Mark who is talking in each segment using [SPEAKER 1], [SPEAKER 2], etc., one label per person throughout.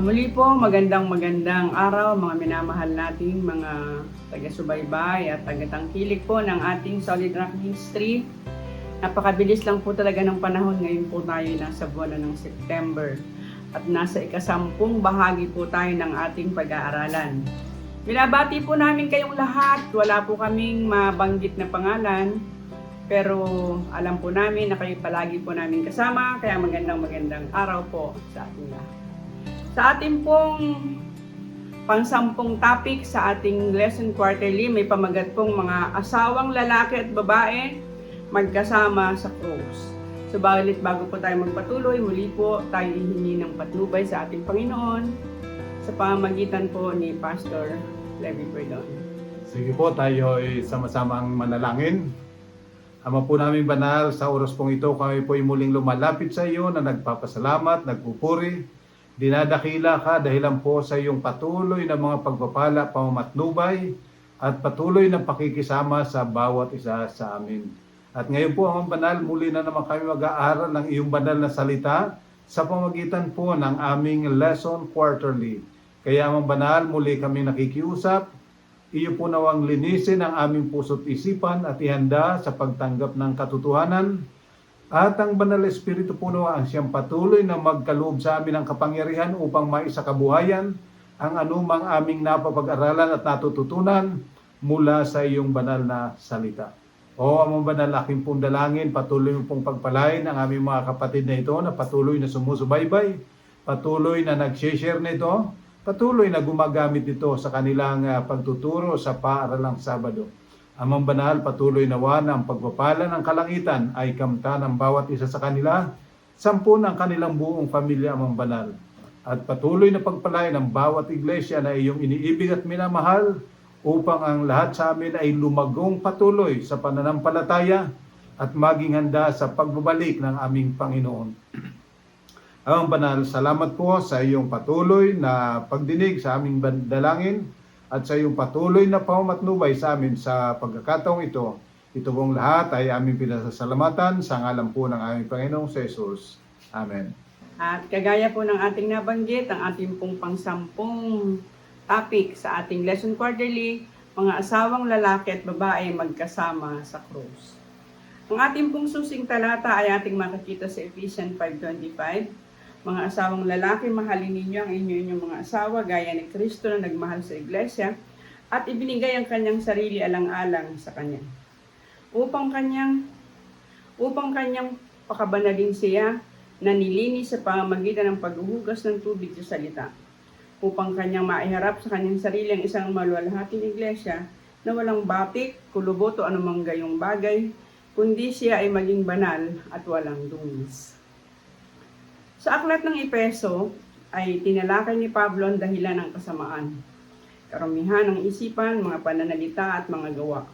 [SPEAKER 1] Ah, muli po, magandang magandang araw mga minamahal nating mga taga-subaybay at taga-tangkilik po ng ating Solid Rock History. Napakabilis lang po talaga ng panahon. Ngayon po tayo nasa buwan ng September at nasa ikasampung bahagi po tayo ng ating pag-aaralan. Binabati po namin kayong lahat. Wala po kaming mabanggit na pangalan. Pero alam po namin na kayo palagi po namin kasama. Kaya magandang magandang araw po sa ating lahat. Sa ating pong pangsampung topic sa ating lesson quarterly, may pamagat pong mga asawang lalaki at babae magkasama sa cruise. Subalit bago po tayo magpatuloy, muli po tayo hihingi ng patnubay sa ating Panginoon sa pamamagitan po ni Pastor Levi Perdon.
[SPEAKER 2] Sige po, tayo ay sama-samang manalangin. Ama po namin banal, sa oras pong ito, kami po ay muling lumalapit sa iyo na nagpapasalamat, nagpupuri. Dinadakila ka dahilan po sa iyong patuloy na mga pagpapala, pamamatnubay, at patuloy na pakikisama sa bawat isa sa amin. At ngayon po, ang banal, muli na naman kami mag-aaral ng iyong banal na salita sa pamagitan po ng aming lesson quarterly. Kaya ang banal, muli kami nakikiusap, iyo po nawang linisin ang aming puso't isipan at ihanda sa pagtanggap ng katotohanan. At ang Banal na Espiritu nawa ang siyang patuloy na magkaloob sa amin ng kapangyarihan upang maisakabuhayan ang anumang aming napapag-aralan at natututunan mula sa iyong banal na salita. O among banal aking pong dalangin, patuloy mo pong pagpalain ang aming mga kapatid na ito na patuloy na sumusubaybay, patuloy na nag-share nito, patuloy na gumagamit ito sa kanilang ah, pagtuturo sa paaralang Sabado. Amang banal, patuloy nawa na ang pagpapala ng kalangitan ay kamta ng bawat isa sa kanila, sampu ng kanilang buong pamilya amang banal. At patuloy na pagpalain ng bawat iglesia na iyong iniibig at minamahal upang ang lahat sa amin ay lumagong patuloy sa pananampalataya at maging handa sa pagbabalik ng aming Panginoon. Ang banal, salamat po sa iyong patuloy na pagdinig sa aming dalangin at sa iyong patuloy na pamamatnubay sa amin sa pagkakataong ito. Ito pong lahat ay aming pinasasalamatan sa ngalan po ng aming Panginoong Jesus. Amen.
[SPEAKER 1] At kagaya po ng ating nabanggit, ang ating pong pangsampung topic sa ating lesson quarterly, mga asawang lalaki at babae magkasama sa cruise. Ang ating pong susing talata ay ating makikita sa Ephesians 5.25. Mga asawang lalaki, mahalin ninyo ang inyo-inyong mga asawa gaya ni Kristo na nagmahal sa iglesia at ibinigay ang kanyang sarili alang-alang sa kanya. Upang kanyang upang kanyang pakabanalin siya na nilinis sa pamamagitan ng paghuhugas ng tubig sa salita upang kanyang maiharap sa kanyang sarili ang isang maluwalhating iglesia na walang batik, kuluboto anumang gayong bagay, kundi siya ay maging banal at walang dumis. Sa aklat ng Epeso ay tinalakay ni Pablo ang dahilan ng kasamaan, karumihan ng isipan, mga pananalita at mga gawa.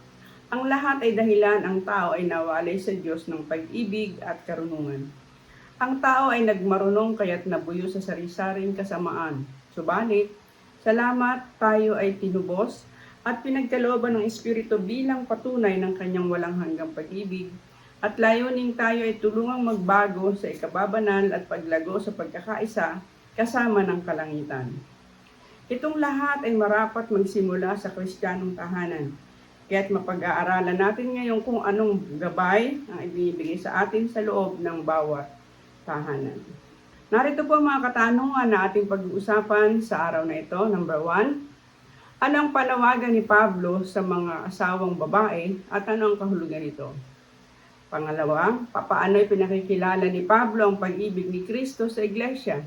[SPEAKER 1] Ang lahat ay dahilan ang tao ay nawalay sa Diyos ng pag-ibig at karunungan. Ang tao ay nagmarunong kaya't nabuyo sa sari-saring kasamaan. Subalit, salamat tayo ay tinubos at pinagkalooban ng Espiritu bilang patunay ng kanyang walang hanggang pag-ibig at layunin tayo ay tulungang magbago sa ikababanal at paglago sa pagkakaisa kasama ng kalangitan. Itong lahat ay marapat magsimula sa kristyanong tahanan. Kaya't mapag-aaralan natin ngayon kung anong gabay ang ibinibigay sa atin sa loob ng bawat tahanan. Narito po ang mga katanungan na ating pag-uusapan sa araw na ito. Number one, ano ang panawagan ni Pablo sa mga asawang babae at ano ang kahulugan nito? Pangalawa, papaano'y pinakikilala ni Pablo ang pag-ibig ni Kristo sa iglesia?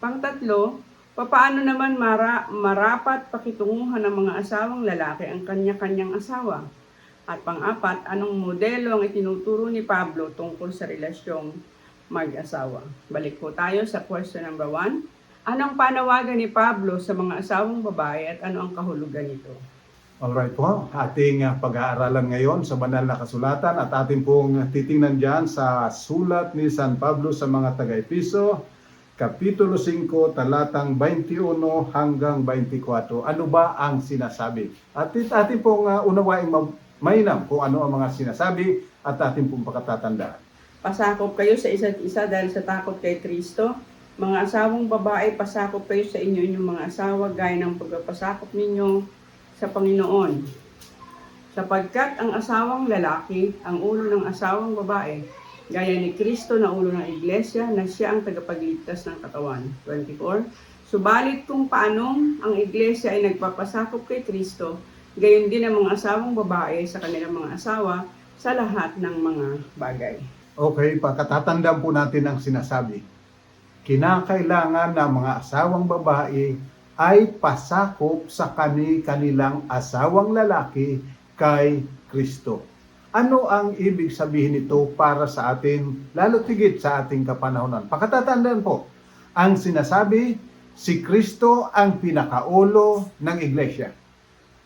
[SPEAKER 1] Pangtatlo, papaano naman mara, marapat pakitunguhan ng mga asawang lalaki ang kanya-kanyang asawa? At pang-apat, anong modelo ang itinuturo ni Pablo tungkol sa relasyong mag-asawa? Balik po tayo sa question number one. Anong panawagan ni Pablo sa mga asawang babae at ano ang kahulugan nito?
[SPEAKER 2] Alright po, ating uh, pag-aaralan ngayon sa banal na kasulatan at ating pong titingnan dyan sa sulat ni San Pablo sa mga taga-Episo, Kapitulo 5, talatang 21 hanggang 24. Ano ba ang sinasabi? At ating pong uh, unawaing ma- mainam kung ano ang mga sinasabi at ating pong pakatatandaan.
[SPEAKER 1] Pasakop kayo sa isa't isa dahil sa takot kay Kristo. Mga asawang babae, pasakop kayo sa inyo inyong mga asawa gaya ng pagpapasakop ninyo sa Panginoon. Sapagkat ang asawang lalaki, ang ulo ng asawang babae, gaya ni Kristo na ulo ng iglesia na siya ang tagapagligtas ng katawan. 24. Subalit kung paanong ang iglesia ay nagpapasakop kay Kristo, gayon din ang mga asawang babae sa kanilang mga asawa sa lahat ng mga bagay.
[SPEAKER 2] Okay, pagkatatandaan po natin ang sinasabi. Kinakailangan ng mga asawang babae ay pasakop sa kani-kanilang asawang lalaki kay Kristo. Ano ang ibig sabihin nito para sa atin, lalo tigit sa ating kapanahonan? Pagkatatandaan po, ang sinasabi, si Kristo ang pinakaulo ng iglesia.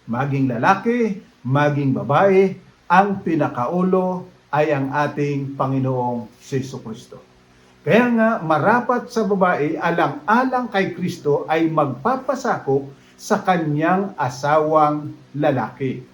[SPEAKER 2] Maging lalaki, maging babae, ang pinakaulo ay ang ating Panginoong Seso Kristo. Kaya nga, marapat sa babae, alang-alang kay Kristo ay magpapasakop sa kanyang asawang lalaki.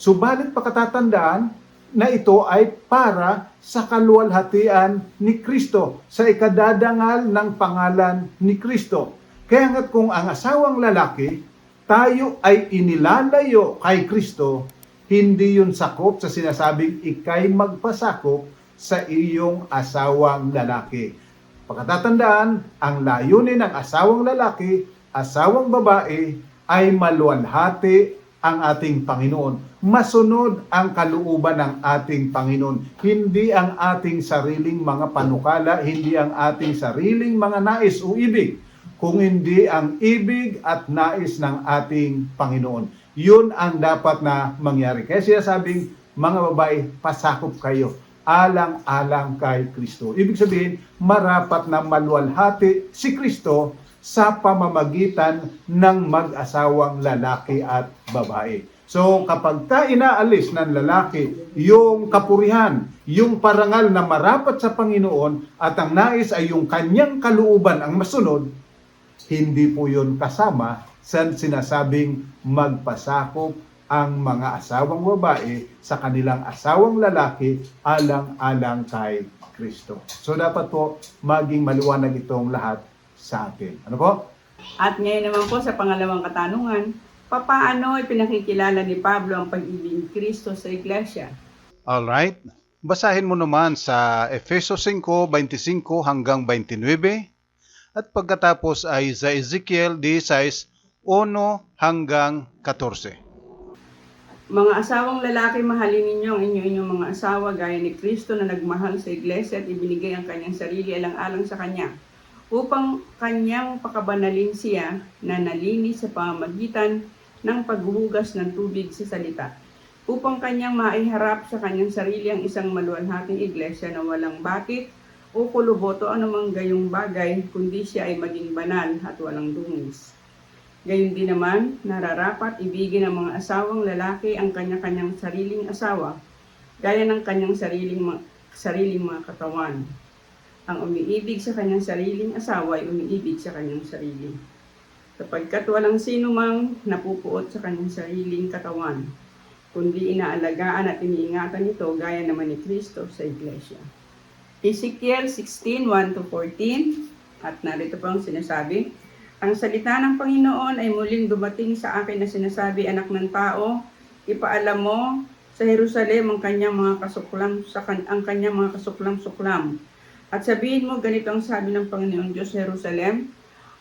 [SPEAKER 2] Subalit pakatatandaan na ito ay para sa kaluwalhatian ni Kristo, sa ikadadangal ng pangalan ni Kristo. Kaya nga kung ang asawang lalaki, tayo ay inilalayo kay Kristo, hindi yun sakop sa sinasabing ikay magpasakop sa iyong asawang lalaki. Pagkatatandaan, ang layunin ng asawang lalaki, asawang babae, ay maluwalhati ang ating Panginoon. Masunod ang kalooban ng ating Panginoon. Hindi ang ating sariling mga panukala, hindi ang ating sariling mga nais o ibig, kung hindi ang ibig at nais ng ating Panginoon. Yun ang dapat na mangyari. Kaya siya sabing, mga babae, pasakop kayo alang-alang kay Kristo. Ibig sabihin, marapat na maluwalhati si Kristo sa pamamagitan ng mag-asawang lalaki at babae. So kapag ka inaalis ng lalaki yung kapurihan, yung parangal na marapat sa Panginoon at ang nais ay yung kanyang kalooban ang masunod, hindi po yun kasama sa sinasabing magpasakop ang mga asawang babae sa kanilang asawang lalaki alang-alang kay Kristo. So dapat po maging maliwanag itong lahat sa atin. Ano po?
[SPEAKER 1] At ngayon naman po sa pangalawang katanungan, papaano ipinakikilala ni Pablo ang pag-ibig ni Kristo sa iglesia?
[SPEAKER 3] Alright. Basahin mo naman sa Efeso 5:25 hanggang 29 at pagkatapos ay sa Ezekiel 16:1 hanggang 14.
[SPEAKER 1] Mga asawang lalaki, mahalin ninyo ang inyo-inyong mga asawa gaya ni Kristo na nagmahal sa iglesia at ibinigay ang kanyang sarili alang-alang sa kanya upang kanyang pakabanalin siya na nalinis sa pamamagitan ng paghuhugas ng tubig sa salita upang kanyang maiharap sa kanyang sarili ang isang maluwalhating iglesia na walang bakit o kuluboto anumang gayong bagay kundi siya ay maging banal at walang dungis. Gayon din naman, nararapat ibigin ng mga asawang lalaki ang kanya-kanyang sariling asawa, gaya ng kanyang sariling, ma- sariling mga katawan. Ang umiibig sa kanyang sariling asawa ay umiibig sa kanyang sarili. Sapagkat walang sino mang napupuot sa kanyang sariling katawan, kundi inaalagaan at iniingatan ito gaya naman ni Kristo sa Iglesia. Ezekiel 16, 1-14, at narito pang sinasabi, ang salita ng Panginoon ay muling dumating sa akin na sinasabi, anak ng tao, ipaalam mo sa Jerusalem ang kanyang mga kasuklam sa kan- ang kanyang mga kasuklam-suklam. At sabihin mo ganito ang sabi ng Panginoon Diyos sa Jerusalem,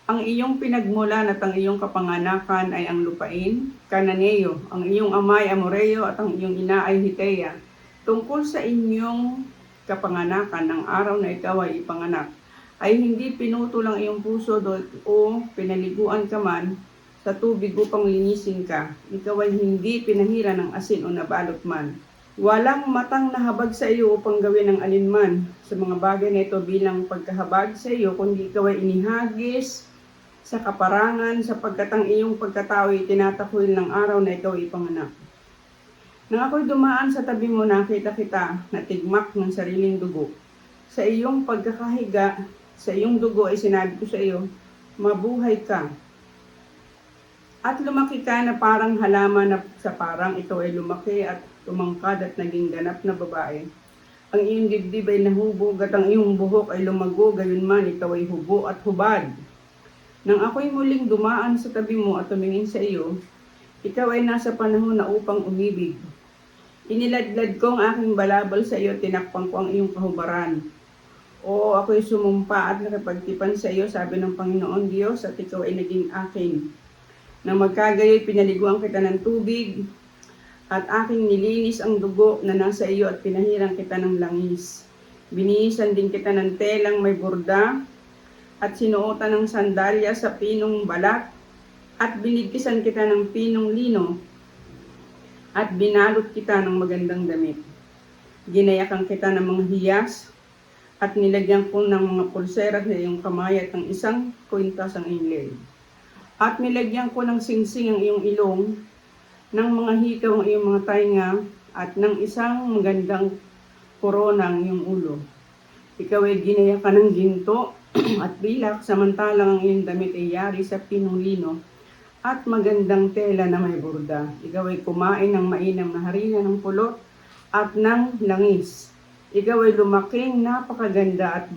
[SPEAKER 1] ang iyong pinagmulan at ang iyong kapanganakan ay ang lupain, Kananeo, ang iyong amay Amoreo at ang iyong ina ay Hitea. Tungkol sa inyong kapanganakan ng araw na ikaw ay ipanganak, ay hindi pinutol ang iyong puso do, o pinaliguan ka man sa tubig upang linisin ka. Ikaw ay hindi pinahira ng asin o nabalot man. Walang matang nahabag sa iyo upang gawin ang alinman sa mga bagay na ito bilang pagkahabag sa iyo, kundi ikaw ay inihagis sa kaparangan sapagkat ang iyong pagkatao ay tinatakwil ng araw na ikaw ay ipanganak. Nang ako'y dumaan sa tabi mo, nakita kita na tigmak ng sariling dugo. Sa iyong pagkakahiga, sa iyong dugo ay sinabi ko sa iyo, mabuhay ka. At lumaki ka na parang halaman na sa parang ito ay lumaki at tumangkad at naging ganap na babae. ang iyong dibdib ay nahubog at ang iyong buhok ay lumago, gayon man ikaw ay hubo at hubad. Nang ako'y muling dumaan sa tabi mo at tumingin sa iyo, ikaw ay nasa panahon na upang umibig. Iniladlad ko ang aking balabal sa iyo, tinakpan ko ang iyong kahubaran. Oo, ako'y sumumpa at nakipagtipan sa iyo, sabi ng Panginoon Diyos, at ikaw ay naging akin. Nang magkagayoy, pinaliguan kita ng tubig, at aking nilinis ang dugo na nasa iyo at pinahirang kita ng langis. Binihisan din kita ng telang may burda at sinuotan ng sandalya sa pinong balat at binigkisan kita ng pinong lino at binalot kita ng magandang damit. Ginayakan kita ng mga hiyas at nilagyan ko ng mga pulsera sa iyong kamay at ng isang kwintas ang leeg. At nilagyan ko ng singsing ang iyong ilong ng mga hikaw ang iyong mga tainga at ng isang magandang korona ang iyong ulo. Ikaw ay ginaya ka ng ginto at bilak samantalang ang iyong damit ay yari sa pinong lino at magandang tela na may burda. Ikaw ay kumain ng mainam na harina ng pulot at ng langis. Ikaw ay lumaking napakaganda at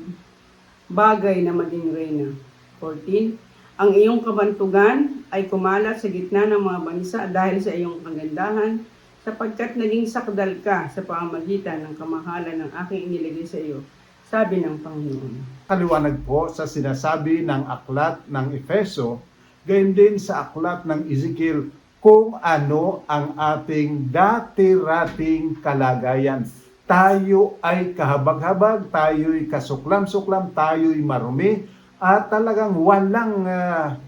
[SPEAKER 1] bagay na maging reyna. 14. Ang iyong kabantugan ay kumalat sa gitna ng mga bansa dahil sa iyong kagandahan, sapagkat naging sakdal ka sa pamamagitan ng kamahalan ng aking inilagay sa iyo, sabi ng Panginoon.
[SPEAKER 2] Kaliwanag po sa sinasabi ng aklat ng Efeso, gayon din sa aklat ng Ezekiel, kung ano ang ating dati-rating kalagayan. Tayo ay kahabag-habag, tayo'y kasuklam-suklam, tayo'y marumi, at talagang walang ah,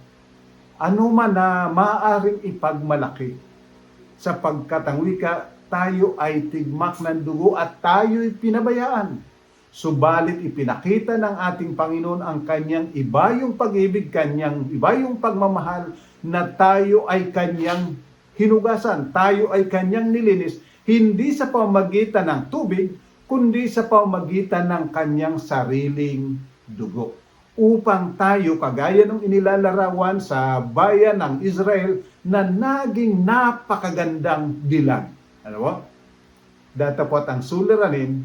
[SPEAKER 2] anuman na maaaring ipagmalaki. Sapagkat ang wika, tayo ay tigmak ng dugo at tayo'y pinabayaan. Subalit ipinakita ng ating Panginoon ang kanyang ibayong pag-ibig, kanyang ibayong pagmamahal na tayo ay kanyang hinugasan, tayo ay kanyang nilinis, hindi sa pamagitan ng tubig, kundi sa pamagitan ng kanyang sariling dugo. Upang tayo, kagaya ng inilalarawan sa bayan ng Israel, na naging napakagandang dilag. Ano ba? Datapot ang suliranin,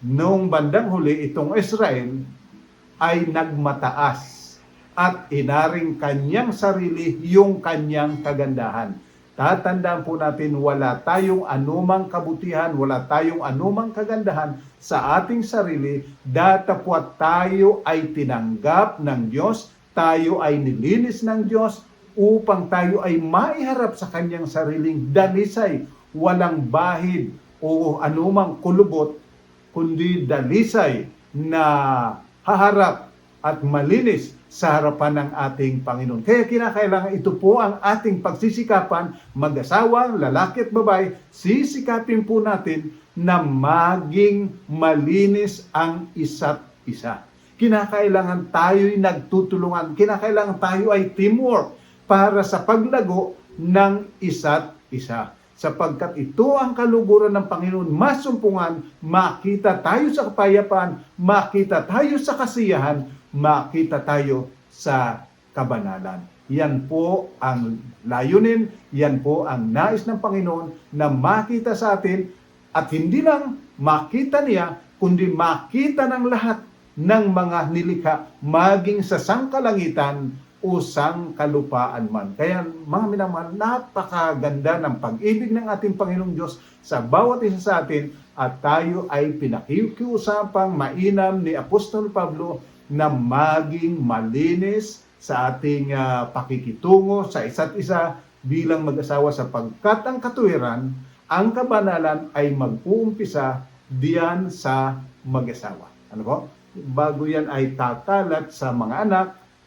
[SPEAKER 2] noong bandang huli itong Israel ay nagmataas at inaring kanyang sarili yung kanyang kagandahan. Tatandaan po natin wala tayong anumang kabutihan, wala tayong anumang kagandahan sa ating sarili, datapwat tayo ay tinanggap ng Diyos, tayo ay nilinis ng Diyos upang tayo ay maiharap sa kanyang sariling danisay, walang bahid o anumang kulubot kundi dalisay na haharap at malinis sa harapan ng ating Panginoon. Kaya kinakailangan ito po ang ating pagsisikapan, mag-asawa, lalaki at babae, sisikapin po natin na maging malinis ang isa't isa. Kinakailangan tayo'y nagtutulungan, kinakailangan tayo ay teamwork para sa paglago ng isa't isa sapagkat ito ang kaluguran ng Panginoon, masumpungan, makita tayo sa kapayapaan, makita tayo sa kasiyahan, makita tayo sa kabanalan. Yan po ang layunin, yan po ang nais ng Panginoon na makita sa atin at hindi lang makita niya, kundi makita ng lahat ng mga nilikha maging sa sangkalangitan o sangkalupaan man. Kaya mga minamahal, napakaganda ng pag-ibig ng ating Panginoong Diyos sa bawat isa sa atin at tayo ay pinakikiusapang mainam ni Apostol Pablo na maging malinis sa ating ah, pakikitungo sa isa't isa bilang mag-asawa sapagkat ang katuwiran, ang kabanalan ay mag-uumpisa diyan sa mag-asawa. Ano po? Bago yan ay tatalat sa mga anak,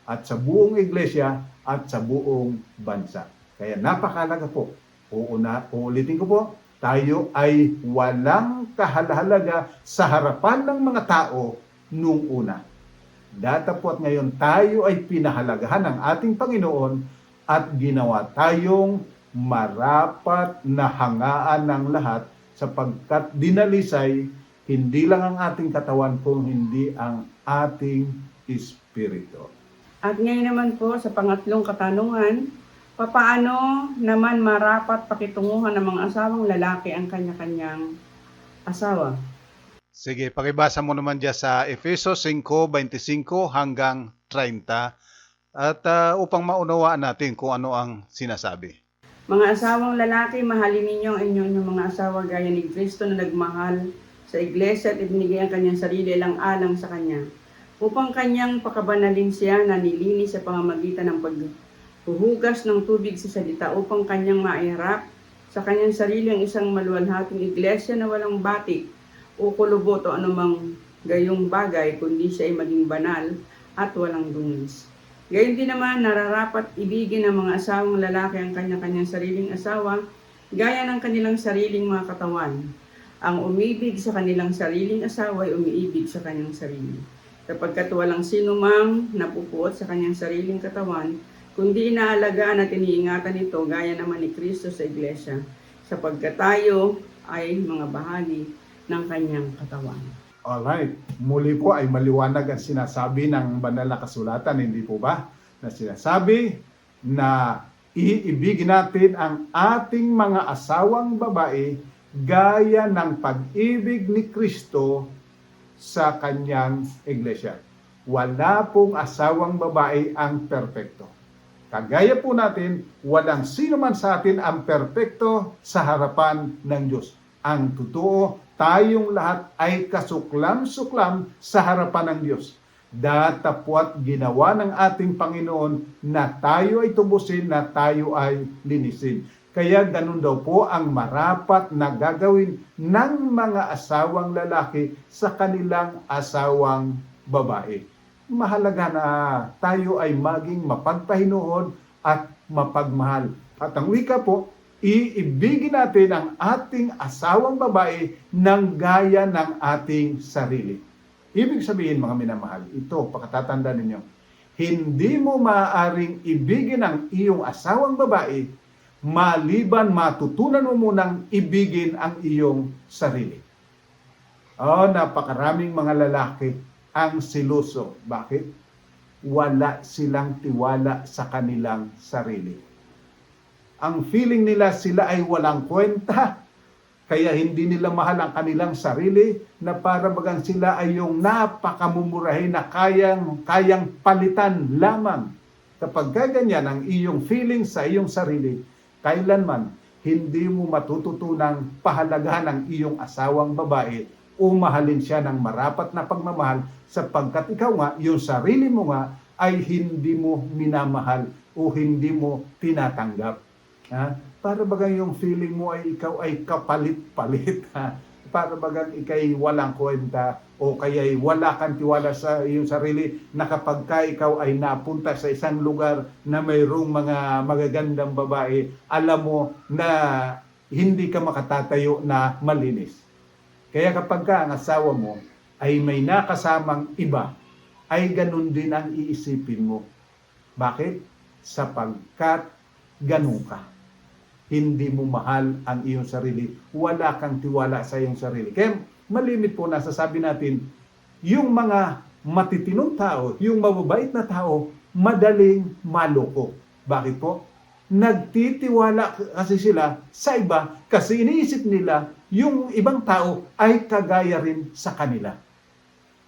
[SPEAKER 2] at sa buong iglesia at sa buong bansa. Kaya napakalaga po. Uuna, uulitin ko po, tayo ay walang kahalahalaga sa harapan ng mga tao nung una. Datapot ngayon tayo ay pinahalagahan ng ating Panginoon at ginawa tayong marapat na hangaan ng lahat sapagkat dinalisay hindi lang ang ating katawan kung hindi ang ating espiritu.
[SPEAKER 1] At ngayon naman po sa pangatlong katanungan, papaano naman marapat pakitunguhan ng mga asawang lalaki ang kanya-kanyang asawa?
[SPEAKER 3] Sige, pakibasa mo naman dyan sa Efesos 5:25 hanggang 30 at ah, upang maunawaan natin kung ano ang sinasabi.
[SPEAKER 1] Mga asawang lalaki, mahalin ninyo ang inyong mga asawa gaya ni Kristo na nagmahal sa iglesia at ibinigay ang kanyang sarili lang alang sa kanya. Upang kanyang pakabanalin siya na nilinis sa pamamagitan ng paghuhugas ng tubig sa salita upang kanyang maiharap sa kanyang sarili ang isang maluwalhating iglesia na walang batik o kulubot o anumang gayong bagay kundi siya ay maging banal at walang dungis. Gayon din naman, nararapat ibigin ng mga asawang lalaki ang kanya-kanyang sariling asawa, gaya ng kanilang sariling mga katawan. Ang umibig sa kanilang sariling asawa ay umiibig sa kanyang sarili. Sapagkat walang sino mang napupuot sa kanyang sariling katawan, kundi inaalagaan at iniingatan ito gaya naman ni Kristo sa Iglesia, sapagkat tayo ay mga bahagi ng kanyang katawan.
[SPEAKER 2] Alright, muli po ay maliwanag ang sinasabi ng banal na kasulatan, hindi po ba? Na sinasabi na iibigin natin ang ating mga asawang babae gaya ng pag-ibig ni Kristo sa kanyang iglesia. Wala pong asawang babae ang perpekto. Kagaya po natin, walang sino man sa atin ang perpekto sa harapan ng Diyos. Ang totoo, tayong lahat ay kasuklam-suklam sa harapan ng Diyos. Datapwat ginawa ng ating Panginoon na tayo ay tubusin, na tayo ay linisin. Kaya ganun daw po ang marapat na gagawin ng mga asawang lalaki sa kanilang asawang babae. Mahalaga na tayo ay maging mapagpahinuhod at mapagmahal. At ang wika po, iibigin natin ang ating asawang babae ng gaya ng ating sarili. Ibig sabihin mga minamahal, ito, pakatatanda ninyo, hindi mo maaaring ibigin ang iyong asawang babae maliban matutunan mo munang ibigin ang iyong sarili. Oh, napakaraming mga lalaki ang siluso. Bakit? Wala silang tiwala sa kanilang sarili. Ang feeling nila sila ay walang kwenta, kaya hindi nila mahal ang kanilang sarili na para bagang sila ay yung napakamumurahin na kayang, kayang palitan lamang. Kapag ganyan ang iyong feeling sa iyong sarili, kailanman hindi mo matututunang pahalagahan ang iyong asawang babae o mahalin siya ng marapat na pagmamahal sapagkat ikaw nga, yung sarili mo nga ay hindi mo minamahal o hindi mo tinatanggap. Ha? Para bagang yung feeling mo ay ikaw ay kapalit-palit. Ha? Para bagang ikay walang kwenta o kaya'y wala kang tiwala sa iyong sarili na kapag ka ikaw ay napunta sa isang lugar na mayroong mga magagandang babae, alam mo na hindi ka makatatayo na malinis. Kaya kapag ka ang asawa mo ay may nakasamang iba, ay ganun din ang iisipin mo. Bakit? Sapagkat ganun ka. Hindi mo mahal ang iyong sarili. Wala kang tiwala sa iyong sarili. Kaya malimit po nasasabi natin, yung mga matitinong tao, yung mababait na tao, madaling maloko. Bakit po? Nagtitiwala kasi sila sa iba kasi iniisip nila yung ibang tao ay kagaya rin sa kanila.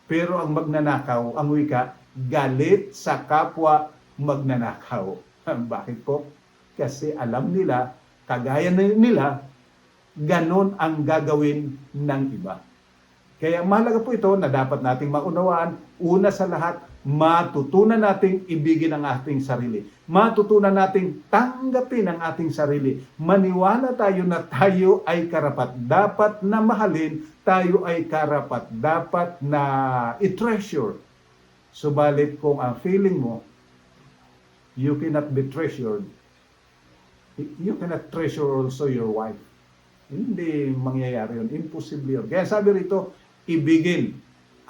[SPEAKER 2] Pero ang magnanakaw, ang wika, galit sa kapwa magnanakaw. Bakit po? Kasi alam nila, kagaya nila, ganon ang gagawin ng iba. Kaya mahalaga po ito na dapat nating maunawaan, una sa lahat, matutunan nating ibigin ang ating sarili. Matutunan nating tanggapin ang ating sarili. Maniwala tayo na tayo ay karapat dapat na mahalin, tayo ay karapat dapat na i-treasure. Subalit kung ang feeling mo, you cannot be treasured, you cannot treasure also your wife. Hindi mangyayari yun. Imposible yun. Kaya sabi rito, ibigin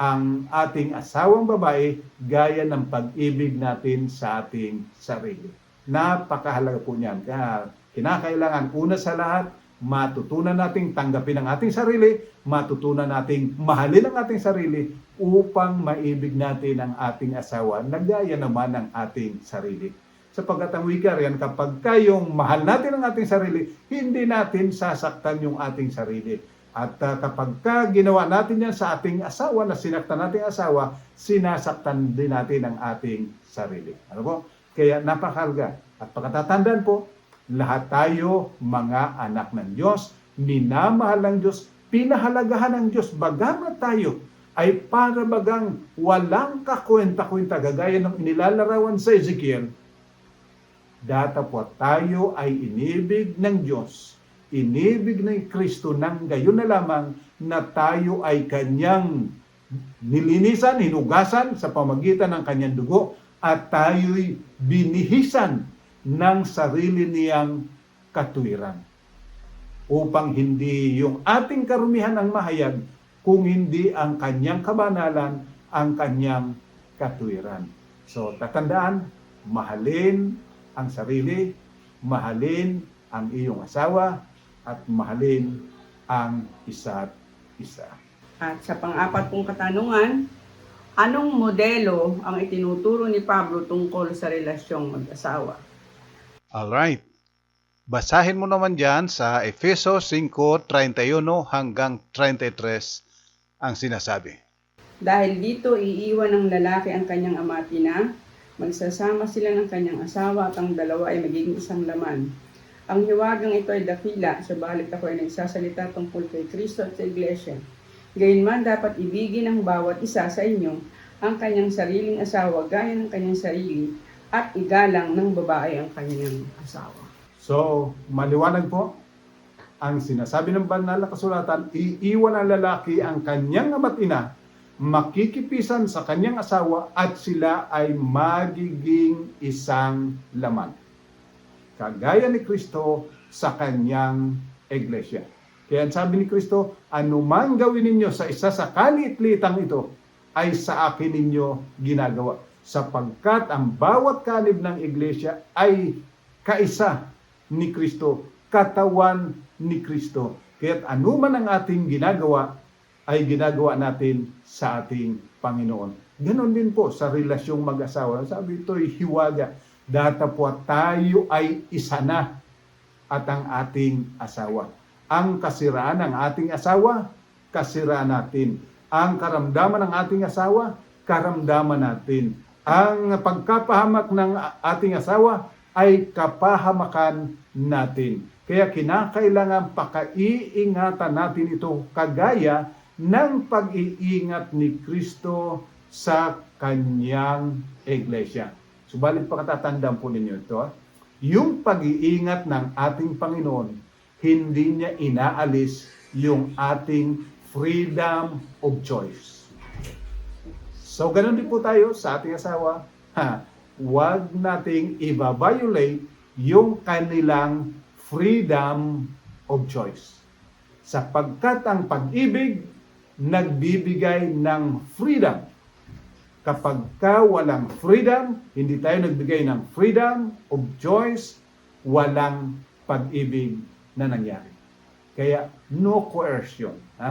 [SPEAKER 2] ang ating asawang babae gaya ng pag-ibig natin sa ating sarili. Napakahalaga po niyan. Kaya kinakailangan una sa lahat, matutunan nating tanggapin ang ating sarili, matutunan nating mahalin ang ating sarili upang maibig natin ang ating asawa na gaya naman ng ating sarili. Sapagkat ang wika riyan, kapag kayong mahal natin ang ating sarili, hindi natin sasaktan yung ating sarili. At ah, kapag ka ginawa natin yan sa ating asawa, na sinaktan natin asawa, sinasaktan din natin ang ating sarili. Ano po? Kaya napakahalaga. At pagkatatandaan po, lahat tayo mga anak ng Diyos, minamahal ng Diyos, pinahalagahan ng Diyos, bagamat tayo ay para bagang walang kakwenta-kwenta gagaya ng inilalarawan sa Ezekiel, datapot tayo ay inibig ng Diyos, inibig ng Kristo nang gayon na lamang na tayo ay kanyang nilinisan, hinugasan sa pamagitan ng kanyang dugo at tayo'y binihisan ng sarili niyang katuwiran. Upang hindi yung ating karumihan ang mahayag, kung hindi ang kanyang kabanalan, ang kanyang katuwiran. So, tatandaan, mahalin ang sarili, mahalin ang iyong asawa, at mahalin ang isa't isa.
[SPEAKER 1] At sa pang-apat pong katanungan, anong modelo ang itinuturo ni Pablo tungkol sa relasyong mag-asawa?
[SPEAKER 3] Alright. Basahin mo naman dyan sa Efeso 5.31 hanggang 33 ang sinasabi.
[SPEAKER 1] Dahil dito iiwan ng lalaki ang kanyang ama at ina, magsasama sila ng kanyang asawa at ang dalawa ay magiging isang laman. Ang hiwagang ito ay dakila, subalit ako ay nagsasalita tungkol kay Kristo at sa Iglesia. Gayunman dapat ibigin ng bawat isa sa inyo ang kanyang sariling asawa gaya ng kanyang sarili at igalang ng babae ang kanyang asawa.
[SPEAKER 2] So, maliwanag po, ang sinasabi ng banal na kasulatan, iiwan ang lalaki ang kanyang ama't ina, makikipisan sa kanyang asawa at sila ay magiging isang laman. Kagaya ni Kristo sa kanyang iglesia. Kaya sabi ni Kristo, anumang gawin ninyo sa isa sa kaliit-litang ito, ay sa akin ninyo ginagawa. Sapagkat ang bawat kanib ng iglesia ay kaisa ni Kristo, katawan ni Kristo. Kaya anuman ang ating ginagawa, ay ginagawa natin sa ating Panginoon. Ganon din po sa relasyong mag-asawa. Sabi ito ay hiwaga. Datapwa tayo ay isa na at ang ating asawa. Ang kasiraan ng ating asawa, kasiraan natin. Ang karamdaman ng ating asawa, karamdaman natin. Ang pagkapahamak ng ating asawa ay kapahamakan natin. Kaya kinakailangan pakaiingatan natin ito kagaya ng pag-iingat ni Kristo sa kanyang iglesia. Subalit pakatatandaan po ninyo ito, yung pag-iingat ng ating Panginoon, hindi niya inaalis yung ating freedom of choice. So, ganun din po tayo sa ating asawa. Ha, huwag nating i-violate yung kanilang freedom of choice. Sapagkat ang pag-ibig nagbibigay ng freedom. Kapag ka walang freedom, hindi tayo nagbigay ng freedom of choice, walang pag-ibig na nangyari. Kaya no coercion.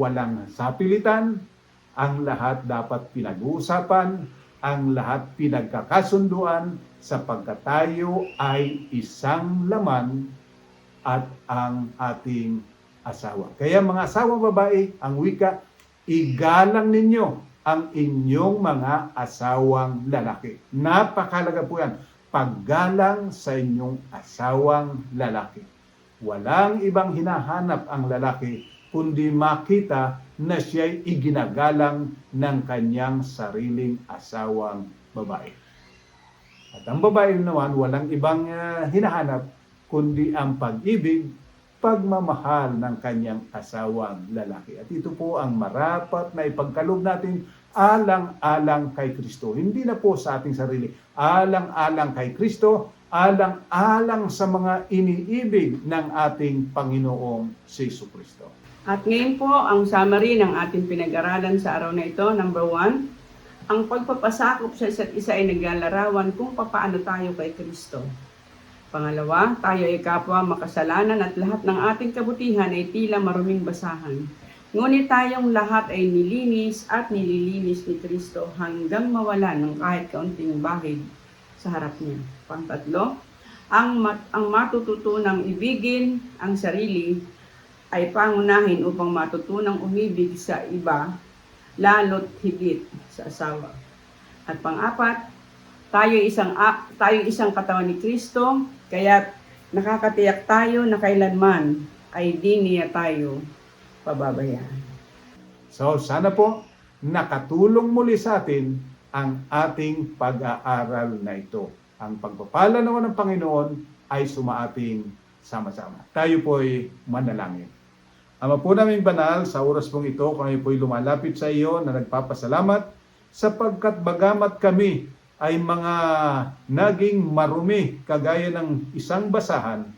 [SPEAKER 2] walang sapilitan, ang lahat dapat pinag-uusapan, ang lahat pinagkakasunduan sapagkat tayo ay isang laman at ang ating asawa. Kaya mga asawa babae, ang wika, igalang ninyo ang inyong mga asawang lalaki. Napakalaga po yan. Paggalang sa inyong asawang lalaki. Walang ibang hinahanap ang lalaki kundi makita na siya'y iginagalang ng kanyang sariling asawang babae. At ang babae naman, walang ibang ah, hinahanap kundi ang pag-ibig, pagmamahal ng kanyang asawang lalaki. At ito po ang marapat na ipagkaloob natin alang-alang kay Kristo. Hindi na po sa ating sarili. Alang-alang kay Kristo, alang-alang sa mga iniibig ng ating Panginoong si Kristo.
[SPEAKER 1] At ngayon po, ang summary ng ating pinag-aralan sa araw na ito, number one, ang pagpapasakop sa isa't isa ay naglalarawan kung papaano tayo kay Kristo. Pangalawa, tayo ay kapwa makasalanan at lahat ng ating kabutihan ay tila maruming basahan. Ngunit tayong lahat ay nilinis at nililinis ni Kristo hanggang mawala ng kahit kaunting bahid sa harap niya. Pangtatlo, ang, mat- ang matututunang ibigin ang sarili ay pangunahin upang matutunang umibig sa iba, lalo't higit sa asawa. At pang-apat, tayo isang a- tayo isang katawan ni Kristo, kaya nakakatiyak tayo na kailanman ay di niya tayo pababayaan.
[SPEAKER 2] So sana po nakatulong muli sa atin ang ating pag-aaral na ito. Ang pagpapala naman ng Panginoon ay sumaating sama-sama. Tayo po ay manalangin. Ama po namin banal, sa oras pong ito, kami po ay lumalapit sa iyo na nagpapasalamat sapagkat bagamat kami ay mga naging marumi kagaya ng isang basahan,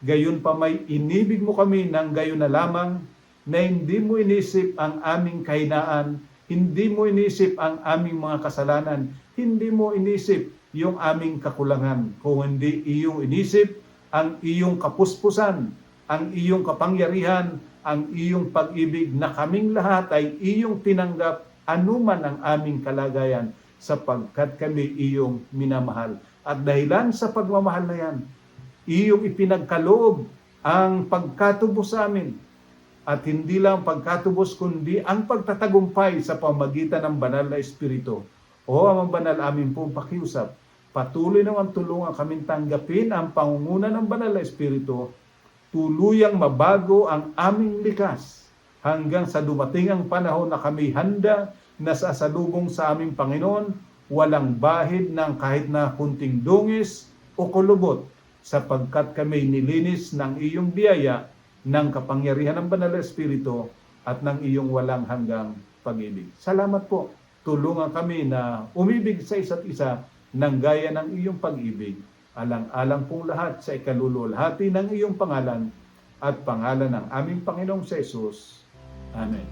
[SPEAKER 2] gayon pa may inibig mo kami ng gayon na lamang na hindi mo inisip ang aming kahinaan, hindi mo inisip ang aming mga kasalanan, hindi mo inisip yung aming kakulangan, kung hindi iyong inisip ang iyong kapuspusan, ang iyong kapangyarihan, ang iyong pag-ibig na kaming lahat ay iyong tinanggap anuman ang aming kalagayan sapagkat kami iyong minamahal. At dahilan sa pagmamahal na yan, iyong ipinagkaloob ang pagkatubos sa amin. At hindi lang pagkatubos kundi ang pagtatagumpay sa pamagitan ng banal na Espiritu. O amang banal amin pong pakiusap, patuloy naman tulungan kaming tanggapin ang pangunguna ng banal na Espiritu, tuluyang mabago ang aming likas hanggang sa dumating ang panahon na kami handa na sasalubong sa aming Panginoon, walang bahid ng kahit na kunting dungis o kulubot sapagkat kami nilinis ng iyong biyaya ng kapangyarihan ng Banal na Espiritu at ng iyong walang hanggang pag-ibig. Salamat po. Tulungan kami na umibig sa isa't isa ng gaya ng iyong pag-ibig. Alang-alang pong lahat sa ikalululhati ng iyong pangalan at pangalan ng aming Panginoong sa Jesus. Amen.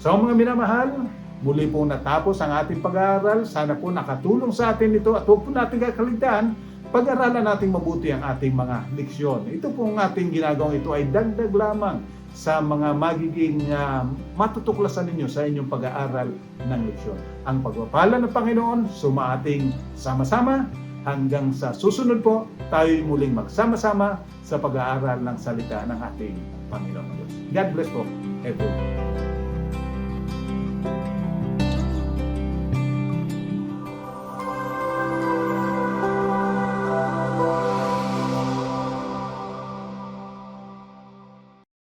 [SPEAKER 2] So mga minamahal, muli po natapos ang ating pag-aaral. Sana po nakatulong sa atin ito at huwag po natin kakaligtaan pag-aralan natin mabuti ang ating mga leksyon. Ito pong ating ginagawang ito ay dagdag lamang sa mga magiging uh, matutuklasan ninyo sa inyong pag-aaral ng leksyon. Ang pagpapala ng Panginoon, sumaating sama-sama hanggang sa susunod po, tayo'y muling magsama-sama sa pag-aaral ng salita ng ating Panginoon. God bless po everyone.